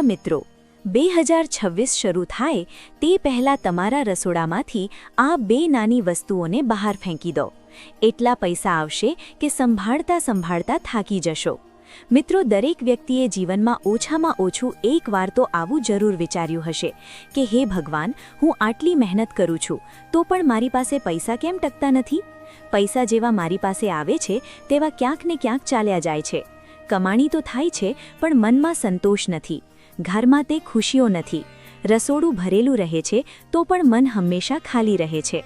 પ્રિય મિત્રો, બે હજાર છવ્વીસ શરૂ થાય તે પહેલાં તમારા રસોડામાંથી આ બે નાની વસ્તુઓને બહાર ફેંકી દો. એટલા પૈસા આવશે કે સંભાળતા સંભાળતા થાકી જશો. મિત્રો, દરેક વ્યક્તિએ જીવનમાં ઓછામાં ઓછું એક વાર તો આવું જરૂર વિચાર્યું હશે કે, હે ભગવાન, હું આટલી મહેનત કરું છું, તો પણ મારી પાસે પૈસા કેમ ટકતા નથી? પૈસા જેવા મારી પાસે આવે છે, તેવા ક્યાંક ને ક્યાંક ચાલ્યા જાય છે. કમાણી તો થાય છે, પણ મનમાં સંતોષ નથી. ઘરમાં તે ખુશીઓ નથી. રસોડું ભરેલું રહે છે તો પણ મન હંમેશા ખાલી રહે છે.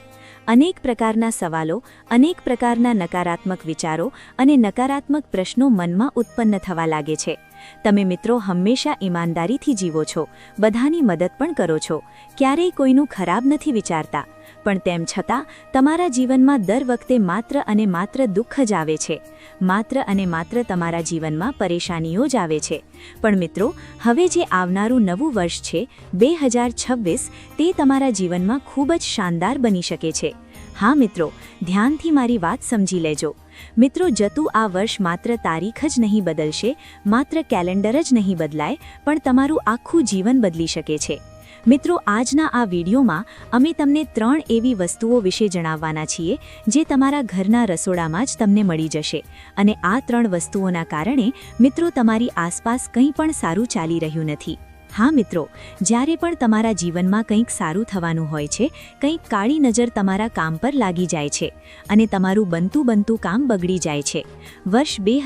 અનેક પ્રકારના સવાલો, અનેક પ્રકારના નકારાત્મક વિચારો અને નકારાત્મક પ્રશ્નો મનમાં ઉત્પન્ન થવા લાગે છે. તમે મિત્રો હંમેશા ઈમાનદારીથી જીવો છો, બધાની મદદ પણ કરો છો. ક્યારેય કોઈનું ખરાબ નથી વિચારતા. પણ તેમ છતાં, તમારા જીવનમાં દર વખતે માત્ર અને માત્ર દુઃખ જ આવે છે. માત્ર અને માત્ર તમારા જીવનમાં પરેશાનીઓ જ આવે છે. પણ મિત્રો, હવે જે આવનારું નવું વર્ષ છે, બે તે તમારા જીવનમાં ખૂબ જ શાનદાર બની શકે છે. હા મિત્રો, ધ્યાનથી મારી વાત સમજી લેજો. મિત્રો, જતું આ વર્ષ માત્ર તારીખ જ નહીં બદલશે, માત્ર કેલેન્ડર જ નહીં બદલાય, પણ તમારું આખું જીવન બદલી શકે છે. મિત્રો, આજના આ વિડીયોમાં અમે તમને ત્રણ એવી વસ્તુઓ વિશે જણાવવાના છીએ જે તમારા ઘરના રસોડામાં જ તમને મળી જશે. અને આ ત્રણ વસ્તુઓના કારણે મિત્રો, તમારી આસપાસ કંઈ પણ સારું ચાલી રહ્યું નથી. હા મિત્રો, જ્યારે પણ તમારા જીવનમાં કંઈક સારું થવાનું હોય છે, કંઈક કાળી નજર તમારા કામ પર લાગી જાય છે અને તમારું બનતું બનતું કામ બગડી જાય છે. વર્ષ બે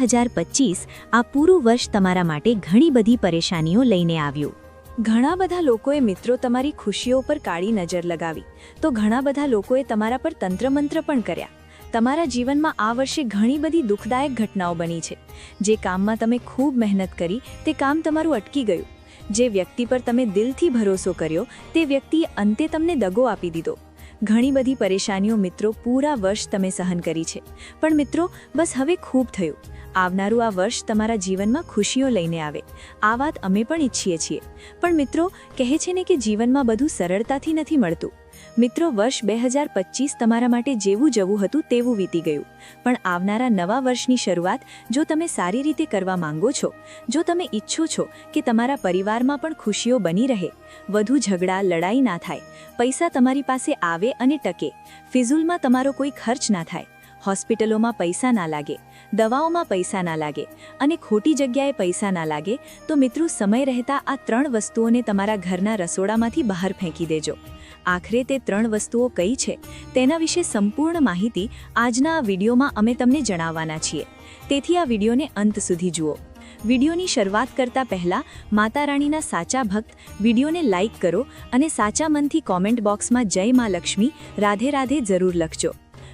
આ પૂરું વર્ષ તમારા માટે ઘણી બધી પરેશાનીઓ લઈને આવ્યું. ઘણા બધા લોકોએ મિત્રો તમારી ખુશીઓ પર કાળી નજર લગાવી. તો ઘણા બધા લોકોએ તમારા પર તંત્રમંત્ર પણ કર્યા. તમારા જીવનમાં આ વર્ષે ઘણી બધી દુઃખદાયક ઘટનાઓ બની છે. જે કામમાં તમે ખૂબ મહેનત કરી, તે કામ તમારું અટકી ગયું. જે વ્યક્તિ પર તમે દિલથી ભરોસો કર્યો, તે વ્યક્તિએ અંતે તમને દગો આપી દીધો. ઘણી બધી પરેશાનીઓ મિત્રો પૂરા વર્ષ તમે સહન કરી છે. પણ મિત્રો, બસ હવે ખૂબ થયું. આવનારું આ વર્ષ તમારા જીવનમાં ખુશીઓ લઈને આવે. આ વાત અમે પણ ઈચ્છીએ છીએ. પણ મિત્રો, કહે છે ને કે જીવનમાં બધું સરળતાથી નથી મળતું. મિત્રો, વર્ષ બે હજાર પચીસ તમારા માટે જેવું જવું હતું તેવું વીતી ગયું. પણ આવનારા નવા વર્ષની શરૂઆત જો તમે સારી રીતે કરવા માંગો છો, જો તમે ઈચ્છો છો કે તમારા પરિવારમાં પણ ખુશીઓ બની રહે, વધુ ઝઘડા, લડાઈ ના થાય, પૈસા તમારી પાસે આવે અને ટકે, ફિઝુલમાં તમારો કોઈ ખર્ચ ના થાય, હોસ્પિટલોમાં પૈસા ના લાગે, દવાઓમાં પૈસા ના લાગે અને ખોટી જગ્યાએ પૈસા ના લાગે, તો મિત્રો, સમય રહેતા આ ત્રણ વસ્તુઓને તમારા ઘરના રસોડામાંથી બહાર ફેંકી દેજો. આખરે તે ત્રણ વસ્તુઓ કઈ છે, તેના વિશે સંપૂર્ણ માહિતી આજના આ વિડીયોમાં અમે તમને જણાવવાના છીએ. તેથી આ વિડીયોને અંત સુધી જુઓ. વિડીયોની શરૂઆત કરતા પહેલા માતા રાણીના સાચા ભક્ત વિડીયોને લાઇક કરો અને સાચા મનથી કોમેન્ટ બોક્સમાં જય માં લક્ષ્મી, રાધે રાધે જરૂર લખજો.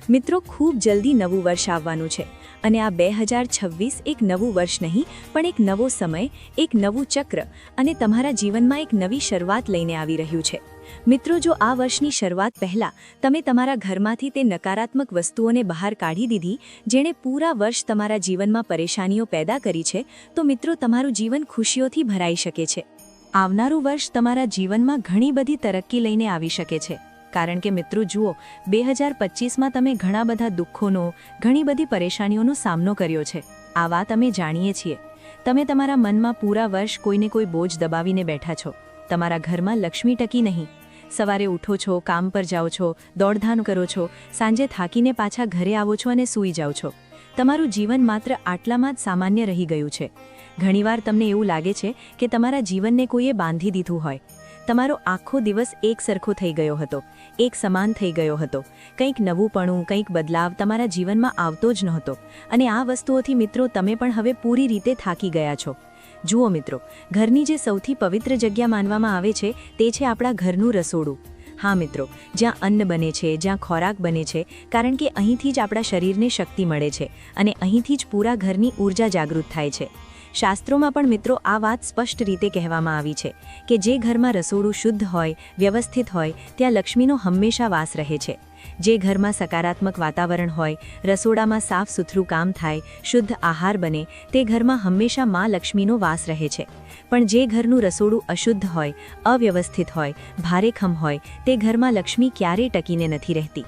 મિત્રો, ખૂબ જલ્દી નવું વર્ષ આવવાનું છે અને આ બે હજાર છવ્વીસ એક નવું વર્ષ નહીં, પણ એક નવો સમય, એક નવું ચક્ર અને તમારા જીવનમાં એક નવી શરૂઆત લઈને આવી રહ્યું છે. મિત્રો, જો આ વર્ષની શરૂઆત પહેલાં તમે તમારા ઘરમાંથી તે નકારાત્મક વસ્તુઓને બહાર કાઢી દીધી, જેણે પૂરા વર્ષ તમારા જીવનમાં પરેશાનીઓ પેદા કરી છે, તો મિત્રો, તમારું જીવન ખુશીઓથી ભરાઈ શકે છે. આવનારું વર્ષ તમારા જીવનમાં ઘણી બધી તરક્કી લઈને આવી શકે છે. કારણ કે મિત્રો, જુઓ, બે હજાર પચીસમાં તમે ઘણા બધા દુઃખોનો, ઘણી બધી પરેશાનીઓનો સામનો કર્યો છે. આ વાત અમે જાણીએ છીએ. તમે તમારા મનમાં પૂરા વર્ષ કોઈને કોઈ બોજ દબાવીને બેઠા છો. તમારા ઘરમાં લક્ષ્મી ટકી નહીં. સવારે ઉઠો છો, કામ પર જાઓ છો દોડધાન કરો છો, સાંજે થાકીને પાછા ઘરે આવો છો અને સૂઈ જાઓ છો. તમારું જીવન માત્ર આટલામાં જ સામાન્ય રહી ગયું છે. ઘણીવાર તમને એવું લાગે છે કે તમારા જીવનને કોઈએ બાંધી દીધું હોય. તમારો આખો દિવસ એક સરખો થઈ ગયો હતો, એક સમાન થઈ ગયો હતો. કંઈક નવુંપણું, કંઈક બદલાવ તમારા જીવનમાં આવતો જ નહોતો. અને આ વસ્તુઓથી મિત્રો, તમે પણ હવે પૂરી રીતે થાકી ગયા છો. જુઓ મિત્રો, ઘરની જે સૌથી પવિત્ર જગ્યા માનવામાં આવે છે, તે છે આપણા ઘરનું રસોડું. હા મિત્રો, જ્યાં અન્ન બને છે, જ્યાં ખોરાક બને છે, કારણ કે અહીંથી જ આપણા શરીરને શક્તિ મળે છે અને અહીંથી જ પૂરા ઘરની ઊર્જા જાગૃત થાય છે. શાસ્ત્રોમાં પણ મિત્રો આ વાત સ્પષ્ટ રીતે કહેવામાં આવી છે કે જે ઘરમાં રસોડું શુદ્ધ હોય, વ્યવસ્થિત હોય, ત્યાં લક્ષ્મીનો હંમેશા વાસ રહે છે. જે ઘરમાં સકારાત્મક વાતાવરણ હોય, રસોડામાં સાફ સુથરું કામ થાય, શુદ્ધ આહાર બને, તે ઘરમાં હંમેશા મા લક્ષ્મીનો વાસ રહે છે. પણ જે ઘરનું રસોડું અશુદ્ધ હોય, અવ્યવસ્થિત હોય ભારેખમ હોય, તે ઘરમાં લક્ષ્મી ક્યારેય ટકીને નથી રહેતી.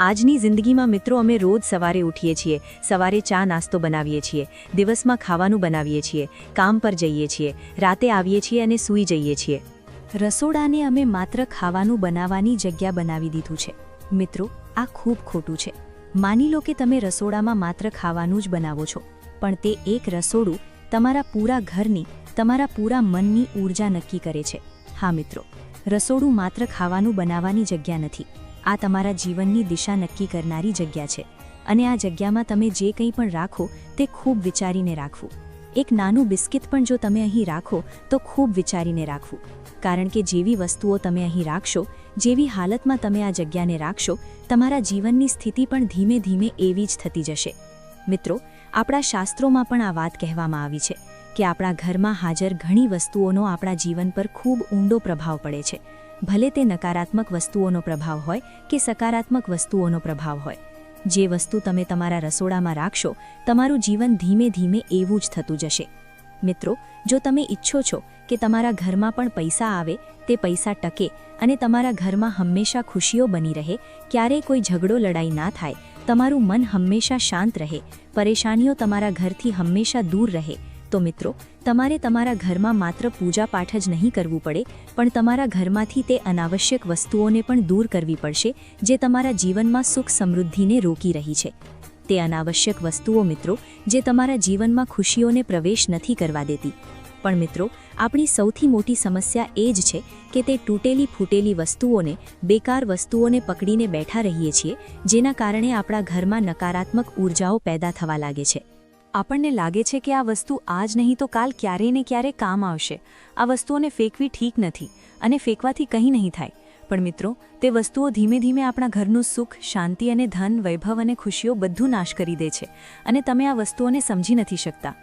આજની જિંદગીમાં મિત્રો અમે રોજ સવારે ઉઠીએ છીએ, સવારે ચા નાસ્તો બનાવીએ છીએ, દિવસમાં ખાવાનું બનાવીએ છીએ, કામ પર જઈએ છીએ, રાતે આવીએ છીએ અને સૂઈ જઈએ છીએ. રસોડાને અમે માત્ર ખાવાનું બનાવવાની જગ્યા બનાવી દીધું છે. મિત્રો, આ ખૂબ ખોટું છે. માની લો કે તમે રસોડામાં માત્ર ખાવાનું જ બનાવો છો, પણ તે એક રસોડું તમારા પૂરા ઘરની, તમારા પૂરા મનની ઊર્જા નક્કી કરે છે. હા મિત્રો, રસોડું માત્ર ખાવાનું બનાવવાની જગ્યા નથી. આ તમારા જીવનની દિશા નક્કી કરનારી જગ્યા છે. અને આ જગ્યામાં તમે જે કંઈ પણ રાખો, તે ખૂબ વિચારીને રાખવું. એક નાનું બિસ્કિટ પણ જો તમે અહીં રાખો, તો ખૂબ વિચારીને રાખવું. કારણ કે જેવી વસ્તુઓ તમે અહીં રાખશો, જેવી હાલતમાં તમે આ જગ્યાને રાખશો, તમારા જીવનની સ્થિતિ પણ ધીમે ધીમે એવી જ થતી જશે. મિત્રો, આપણા શાસ્ત્રોમાં પણ આ વાત કહેવામાં આવી છે કે આપણા ઘરમાં હાજર ઘણી વસ્તુઓનો આપણા જીવન પર ખૂબ ઊંડો પ્રભાવ પડે છે. ભલે તે નકારાત્મક વસ્તુઓનો પ્રભાવ હોય કે સકારાત્મક વસ્તુઓનો પ્રભાવ હોય. જે વસ્તુ તમે તમારા રસોડામાં રાખશો, તમારું જીવન ધીમે ધીમે એવું જ થતું જશે. મિત્રો, જો તમે ઈચ્છો છો કે તમારા ઘરમાં પણ પૈસા આવે, તે પૈસા ટકે અને તમારા ઘરમાં હંમેશા ખુશીઓ બની રહે, ક્યારેય કોઈ ઝઘડો લડાઈ ના થાય, તમારું મન હંમેશા શાંત રહે, પરેશાનીઓ તમારા ઘરથી હંમેશા દૂર રહે તો મિત્રો, તમારે તમારા ઘરમાં માત્ર પૂજા પાઠ જ નહીં કરવું પડે, પણ તમારા ઘરમાંથી તે અનાવશ્યક વસ્તુઓને પણ દૂર કરવી પડશે, જે તમારા જીવનમાં સુખ સમૃદ્ધિને રોકી રહી છે. તે અનાવશ્યક વસ્તુઓ મિત્રો, જે તમારા જીવનમાં ખુશીઓને પ્રવેશ નથી કરવા દેતી. પણ મિત્રો, આપણી સૌથી મોટી સમસ્યા એ જ છે કે તે તૂટેલી ફૂટેલી વસ્તુઓને, બેકાર વસ્તુઓને પકડીને બેઠા રહીએ છીએ, જેના કારણે આપણા ઘરમાં નકારાત્મક ઊર્જાઓ પેદા થવા લાગે છે. આપણને લાગે છે કે આ વસ્તુ આજ નહીં તો કાલ ક્યારે ને ક્યારે કામ આવશે. આ વસ્તુઓને ફેંકવી ઠીક નથી અને ફેંકવાથી કંઈ નહીં થાય. પણ મિત્રો, તે વસ્તુઓ ધીમે ધીમે આપણા ઘરનું સુખ, શાંતિ અને ધન, વૈભવ અને ખુશીઓ બધું નાશ કરી દે છે અને તમે આ વસ્તુઓને સમજી નથી શકતા.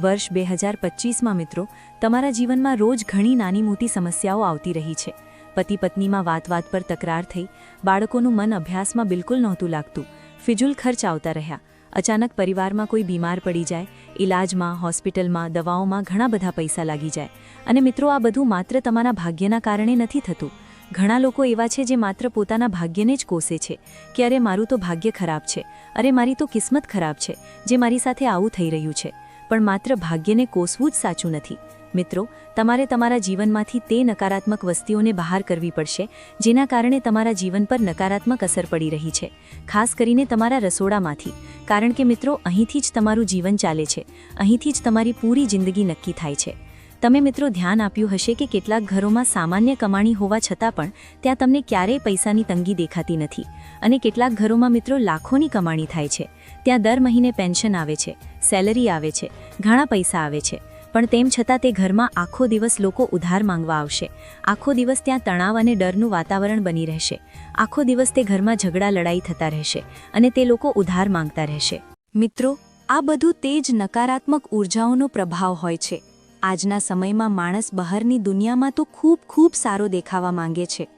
વર્ષ બે હજાર પચીસમાં મિત્રો, તમારા જીવનમાં રોજ ઘણી નાની મોટી સમસ્યાઓ આવતી રહી છે. પતિ પત્નીમાં વાત વાત પર તકરાર થઈ, બાળકોનું મન અભ્યાસમાં બિલકુલ નહોતું લાગતું. ફિજુલ ખર્ચ આવતા રહ્યા. અચાનક પરિવારમાં કોઈ બીમાર પડી જાય ઇલાજમાં હોસ્પિટલમાં, દવાઓમાં ઘણા બધા પૈસા લાગી જાય. અને મિત્રો, આ બધું માત્ર તમારા ભાગ્યના કારણે નથી થતું. ઘણા લોકો એવા છે જે માત્ર પોતાના ભાગ્યને જ કોસે છે. કે અરે મારું તો ભાગ્ય ખરાબ છે. અરે, મારી તો કિસ્મત ખરાબ છે, જે મારી સાથે આવું થઈ રહ્યું છે. પણ માત્ર ભાગ્યને કોસવું જ સાચું નથી. મિત્રો, તમારે તમારા જીવનમાંથી તે નકારાત્મક વસ્તીઓને બહાર કરવી પડશે, જેના કારણે તમારા જીવન પર નકારાત્મક અસર પડી રહી છે, ખાસ કરીને તમારા રસોડામાંથી. કારણ કે મિત્રો, અહીંથી જ તમારું જીવન ચાલે છે, અહીંથી જ તમારી પૂરી જિંદગી નક્કી થાય છે. તમે મિત્રો ધ્યાન આપ્યું હશે કે કેટલાક ઘરોમાં સામાન્ય કમાણી હોવા છતાં પણ ત્યાં તમને ક્યારેય પૈસાની તંગી દેખાતી નથી અને કેટલાક ઘરોમાં મિત્રો લાખોની કમાણી થાય છે. ત્યાં દર મહિને પેન્શન આવે છે, સેલરી આવે છે, ઘણા પૈસા આવે છે. પણ તેમ છતાં તે ઘરમાં આખો દિવસ લોકો ઉધાર માંગવા આવશે. આખો દિવસ ત્યાં તણાવ અને ડરનું વાતાવરણ બની રહેશે. આખો દિવસ તે ઘરમાં ઝઘડા, લડાઈ થતા રહેશે અને તે લોકો ઉધાર માંગતા રહેશે. મિત્રો, આ બધું તે જ નકારાત્મક ઉર્જાઓનો પ્રભાવ હોય છે. આજના સમયમાં માણસ બહારની દુનિયામાં તો ખૂબ ખૂબ સારો દેખાવા માંગે છે.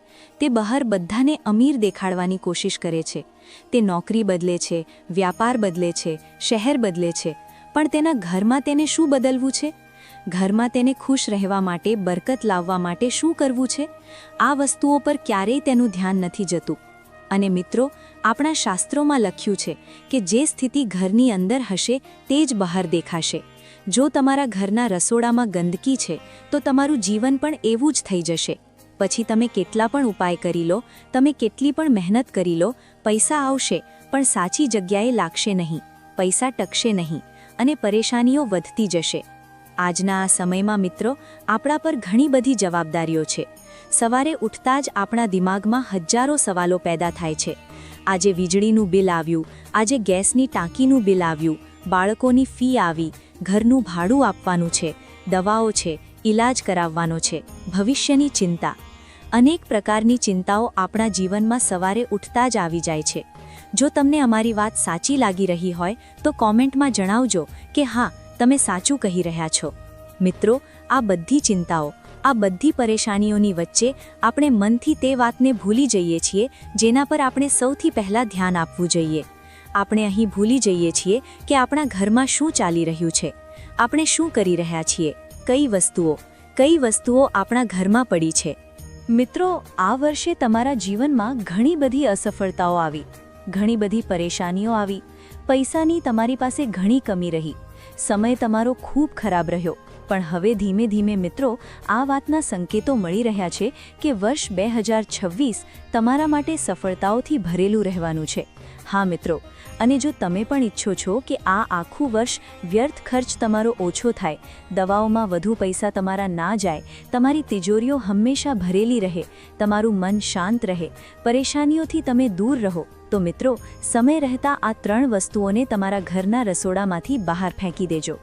તે બહાર બધાને અમીર દેખાડવાની કોશિશ કરે છે. તે નોકરી બદલે છે, વ્યાપાર બદલે છે, શહેર બદલે છે. પણ તેના ઘરમાં તેને શું બદલવું છે? ઘરમાં તેને ખુશ રહેવા માટે, બરકત લાવવા માટે શું કરવું છે? આ વસ્તુઓ પર ક્યારેય તેનું ધ્યાન નથી જતું. અને મિત્રો, આપણા શાસ્ત્રોમાં લખ્યું છે કે જે સ્થિતિ ઘરની અંદર હશે, તે જ બહાર દેખાશે. જો તમારા ઘરના રસોડામાં ગંદકી છે, તો તમારું જીવન પણ એવું જ થઈ જશે. પછી તમે કેટલા પણ ઉપાય કરી લો, તમે કેટલી પણ મહેનત કરી લો, પૈસા આવશે, પણ સાચી જગ્યાએ લાગશે નહીં, પૈસા ટકશે નહીં, અને પરેશાનીઓ વધતી જશે. આજના આ સમયમાં મિત્રો, આપણા પર ઘણી બધી જવાબદારીઓ છે. સવારે ઉઠતા જ આપણા દિમાગમાં હજારો સવાલો પેદા થાય છે. આજે વીજળીનું બિલ આવ્યું, આજે ગેસની ટાંકીનું બિલ આવ્યું, બાળકોની ફી આવી, ઘરનું ભાડું આપવાનું છે, દવાઓ છે, ઈલાજ કરાવવાનો છે, ભવિષ્યની ચિંતા. અનેક પ્રકારની ચિંતાઓ આપણા જીવનમાં સવારે ઉઠતા જ આવી જાય છે. જો તમને અમારી વાત સાચી લાગી રહી હોય, તો કોમેન્ટમાં જણાવજો કે હા તમે સાચું કહી રહ્યા છો. મિત્રો, આ બધી ચિંતાઓ, આ બધી પરેશાનીઓની વચ્ચે આપણે મનથી તે વાતને ભૂલી જઈએ છીએ જેના પર આપણે સૌથી પહેલાં ધ્યાન આપવું જોઈએ. આપણે અહીં ભૂલી જઈએ છીએ કે આપણા ઘરમાં શું ચાલી રહ્યું છે. આપણે શું કરી રહ્યા છીએ. કઈ વસ્તુઓ કઈ વસ્તુઓ આપણા ઘરમાં પડી છે. મિત્રો, આ વર્ષે તમારા જીવનમાં ઘણી બધી અસફળતાઓ આવી. ઘણી બધી પરેશાનીઓ આવી. પૈસાની તમારી પાસે ઘણી કમી રહી. સમય તમારો ખૂબ ખરાબ રહ્યો. પણ હવે ધીમે ધીમે મિત્રો, આ વાતના સંકેતો મળી રહ્યા છે કે વર્ષ બે હજાર છવ્વીસ તમારા માટે સફળતાઓથી ભરેલું રહેવાનું છે. હા મિત્રો, અને જો તમે પણ ઈચ્છો છો કે આ આખું વર્ષ વ્યર્થ ખર્ચ તમારો ઓછો થાય, દવાઓમાં વધુ પૈસા તમારા ના જાય, તમારી તિજોરીઓ હંમેશા ભરેલી રહે, તમારું મન શાંત રહે, પરેશાનીઓથી તમે દૂર રહો, તો મિત્રો, સમય રહેતા આ ત્રણ વસ્તુઓને તમારા ઘરના રસોડામાંથી બહાર ફેંકી દેજો.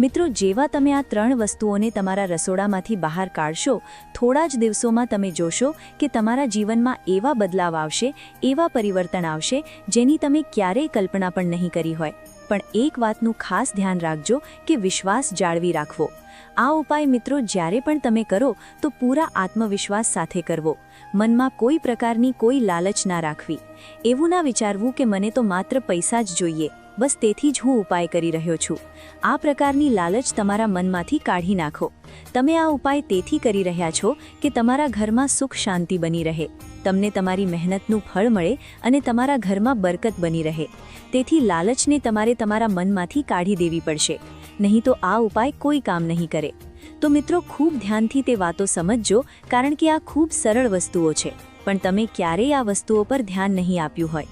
મિત્રો, જેવા તમે આ ત્રણ વસ્તુઓને તમારા રસોડામાંથી બહાર કાઢશો, થોડા જ દિવસોમાં તમે જોશો કે તમારા જીવનમાં એવા બદલાવ આવશે, એવા પરિવર્તન આવશે, જેની તમે ક્યારેય કલ્પના પણ નહીં કરી હોય. પણ એક વાતનું ખાસ ધ્યાન રાખજો કે વિશ્વાસ જાળવી રાખવો. આ ઉપાય મિત્રો, જ્યારે પણ તમે કરો, તો પૂરા આત્મવિશ્વાસ સાથે કરવો. મનમાં કોઈ પ્રકારની કોઈ લાલચ ના રાખવી. એવું ના વિચારવું કે મને તો માત્ર પૈસા જ જોઈએ. બસ તેથી જ હું ઉપાય કરી રહ્યો છું. આ પ્રકારની લાલચ તમારા મનમાંથી કાઢી નાખો. તમે આ ઉપાય તેથી કરી રહ્યા છો કે તમારા ઘરમાં સુખ શાંતિ બની રહે. તમને તમારી મહેનતનું ફળ મળે અને તમારા ઘરમાં બરકત બની રહે. તેથી લાલચને તમારે તમારા મનમાંથી કાઢી દેવી પડશે. નહીં તો આ ઉપાય કોઈ કામ નહીં કરે. તો મિત્રો, ખૂબ ધ્યાનથી તે વાતો સમજજો, કારણ કે આ ખૂબ સરળ વસ્તુઓ છે. પણ તમે ક્યારેય આ વસ્તુઓ પર ધ્યાન નહીં આપ્યું હોય.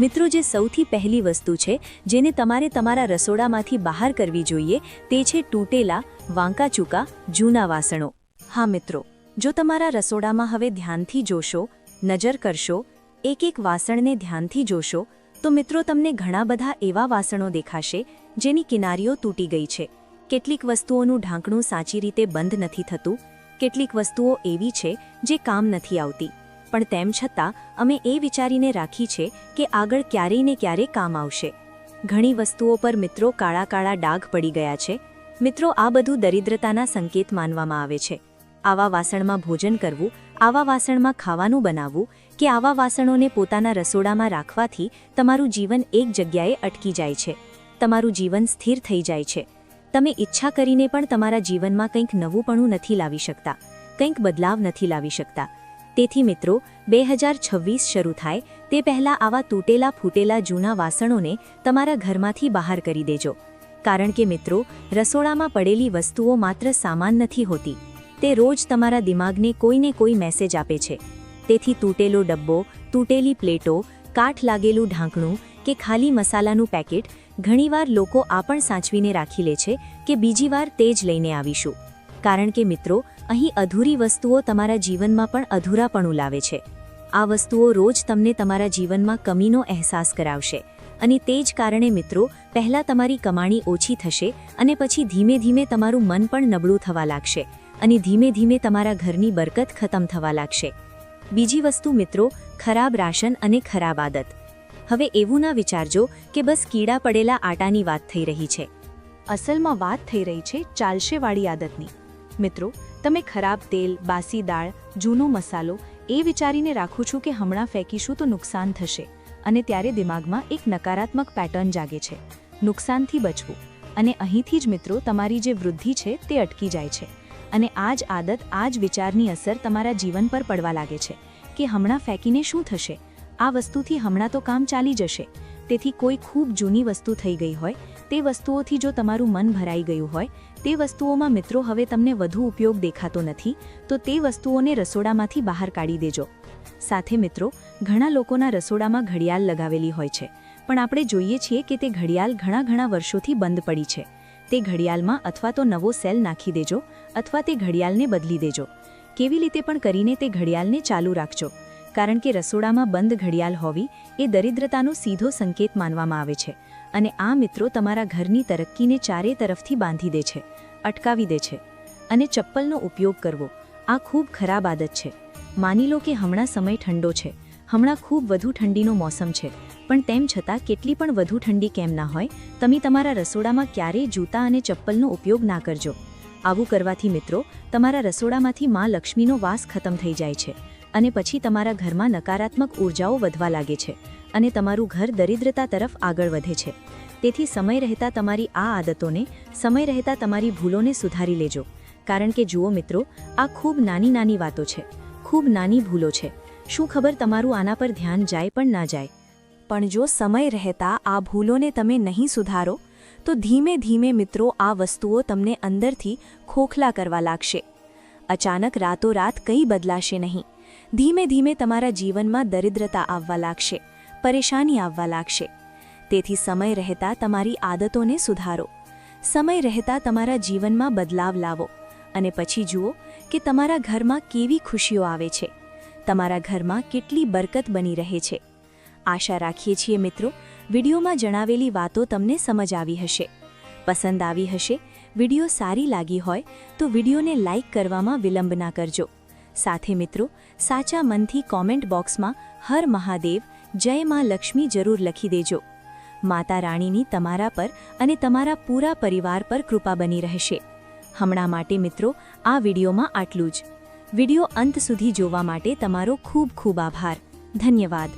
મિત્રો, જે સૌથી પહેલી વસ્તુ છે, જેને તમારે તમારા રસોડામાંથી બહાર કરવી જોઈએ, તે છે તૂટેલા, વાંકાચૂકા, જૂના વાસણો. હા, મિત્રો, જો તમારા રસોડામાં હવે ધ્યાનથી જોશો, નજર કરશો એક એક વાસણને ધ્યાનથી જોશો, તો મિત્રો, તમને ઘણા બધા એવા વાસણો દેખાશે, જેની કિનારીઓ તૂટી ગઈ છે. કેટલીક વસ્તુઓનું ઢાંકણું સાચી રીતે બંધ નથી થતું, કેટલીક વસ્તુઓ એવી છે, જે કામ નથી આવતી. પણ તેમ છતાં, અમે એ વિચારીને રાખી છે કે આગળ ક્યારેય ને ક્યારે કામ આવશે. ઘણી વસ્તુઓ પર મિત્રો કાળા કાળા ડાઘ પડી ગયા છે. મિત્રો આ બધું દરિદ્રતાના સંકેત માનવામાં આવે છે. આવા વાસણમાં ભોજન કરવું, આવા વાસણમાં ખાવાનું બનાવવું, કે આવા વાસણોને પોતાના રસોડામાં રાખવાથી તમારું જીવન એક જગ્યાએ અટકી જાય છે. તમારું જીવન સ્થિર થઈ જાય છે. તમે ઈચ્છા કરીને પણ તમારા જીવનમાં કંઈક નવુંપણું નથી લાવી શકતા. કંઈક બદલાવ નથી લાવી શકતા. તેથી મિત્રો, બે હજાર છવ્વીસ શરૂ થાય, તે પહેલાં આવા તૂટેલા ફૂટેલા જૂના વાસણોને તમારા ઘરમાંથી બહાર કરી દેજો. કારણ કે મિત્રો, રસોડામાં પડેલી વસ્તુઓ માત્ર સામાન નથી હોતી. તે રોજ તમારા દિમાગને કોઈને કોઈ મેસેજ આપે છે. તેથી તૂટેલો ડબ્બો, તૂટેલી પ્લેટો, કાઠ લાગેલું ઢાંકણું કે ખાલી મસાલાનું પેકેટ ઘણીવાર લોકો આ પણ સાચવીને રાખી લે છે કે બીજી વાર તે જ લઈને આવીશું. કારણ કે મિત્રો, અહીં અધૂરી વસ્તુઓ તમારા જીવનમાં પણ અધૂરાપણું લાવે છે. આ વસ્તુઓ રોજ તમને તમારા જીવનમાં કમીનો અહેસાસ કરાવશે. અને તે જ કારણે મિત્રો, પહેલાં તમારી કમાણી ઓછી થશે અને પછી ધીમે ધીમે તમારું મન પણ નબળું થવા લાગશે અને ધીમે ધીમે તમારા ઘરની બરકત ખતમ થવા લાગશે. બીજી વસ્તુ મિત્રો, ખરાબ રાશન અને ખરાબ આદત. હવે એવું ના વિચારજો કે બસ કીડા પડેલા આટાની વાત થઈ રહી છે. અસલમાં વાત થઈ રહી છે ચાલશેવાળી આદતની. મિત્રો, તમે ખરાબ તેલ, બાસી દાળ, જૂનો મસાલો એ વિચારીને રાખું છું કે હમણાં ફેંકીશું તો નુકસાન થશે અને ત્યારે દિમાગમાં એક નકારાત્મક પેટર્ન જાગે છે. નુકસાનથી બચવું. અને અહીંથી જ મિત્રો, તમારી જે વૃદ્ધિ છે તે અટકી જાય છે. અને આ જ આદત, આ જ વિચારની અસર તમારા જીવન પર પડવા લાગે છે કે હમણાં ફેંકીને શું થશે? આ વસ્તુથી હમણાં તો કામ ચાલી જશે. તેથી કોઈ ખૂબ જૂની વસ્તુ થઈ ગઈ હોય, તે વસ્તુઓથી જો તમારું મન ભરાઈ ગયું હોય તે વસ્તુઓમાં મિત્રો હવે તમને વધુ ઉપયોગ દેખાતો નથી, તો તે વસ્તુઓને રસોડામાંથી બહાર કાઢી દેજો. સાથે મિત્રો, ઘણા લોકોના રસોડામાં ઘડિયાળ લગાવેલી હોય છે, પણ આપણે જોઈએ છીએ કે તે ઘડિયાળ ઘણા ઘણા વર્ષોથી બંધ પડી છે. તે ઘડિયાળમાં અથવા તો નવો સેલ નાખી દેજો, અથવા તે ઘડિયાળને બદલી દેજો. કેવી રીતે પણ કરીને તે ઘડિયાળને ચાલુ રાખજો. કારણ કે રસોડામાં બંધ ઘડિયાળ હોવી એ દરિદ્રતાનો સીધો સંકેત માનવામાં આવે છે. અને આ મિત્રો તમારા ઘરની તરક્કીને ચારે તરફથી બાંધી દે છે, અટકાવી દે છે અને ચપ્પલનો ઉપયોગ કરવો. આ ખૂબ ખરાબ આદત છે. માની લો કે હમણાં સમય ઠંડો છે. હમણાં ખૂબ વધુ ઠંડીનો મોસમ છે. પણ તેમ છતાં કેટલી પણ વધુ ઠંડી કેમ ના હોય, તમે તમારા રસોડામાં ક્યારેય જૂતા અને ચપ્પલનો ઉપયોગ ના કરજો. આવું કરવાથી મિત્રો, તમારા રસોડામાંથી મા લક્ષ્મીનો વાસ ખતમ થઈ જાય છે. અને પછી તમારા ઘરમાં નકારાત્મક ઉર્જાઓ વધવા લાગે છે અને તમારું ઘર દરિદ્રતા તરફ આગળ વધે છે. તેથી સમય રહેતા તમારી આ આદતોને, સમય રહેતા તમારી ભૂલોને સુધારી લેજો. કારણ કે જુઓ મિત્રો, આ ખૂબ નાની નાની વાતો છે. ખૂબ નાની ભૂલો છે. શું ખબર તમારું આના પર ધ્યાન જાય પણ ના જાય? પણ જો સમય રહેતા આ ભૂલોને તમે નહીં સુધારો, તો ધીમે ધીમે મિત્રો આ વસ્તુઓ તમને અંદરથી ખોખલા કરવા લાગશે. અચાનક રાતોરાત કંઈ બદલાશે નહીં. ધીમે ધીમે તમારા જીવનમાં દરિદ્રતા આવવા લાગશે, પરેશાની આવવા લાગશે. તેથી સમય રહેતા તમારી આદતોને સુધારો. સમય રહેતા તમારા જીવનમાં બદલાવ લાવો અને પછી જુઓ કે તમારા ઘરમાં કેવી ખુશીઓ આવે છે. તમારા ઘરમાં કેટલી બરકત બની રહે છે. આશા રાખીએ છીએ મિત્રો, વિડીયોમાં જણાવેલી વાતો તમને સમજ આવી હશે. પસંદ આવી હશે, વીડિયો સારી લાગી હોય તો વિડીયોને લાઇક કરવામાં વિલંબ ના કરજો. સાથે મિત્રો સાચા મનથી કોમેન્ટ બોક્સમાં હર મહાદેવ, જય માં લક્ષ્મી જરૂર લખી દેજો. માતા રાણીની તમારા પર અને તમારા પૂરા પરિવાર પર કૃપા બની રહેશે. હમણાં માટે મિત્રો, આ વિડીયોમાં આટલું જ. વીડિયો અંત સુધી જોવા માટે તમારો ખૂબ ખૂબ આભાર. ધન્યવાદ.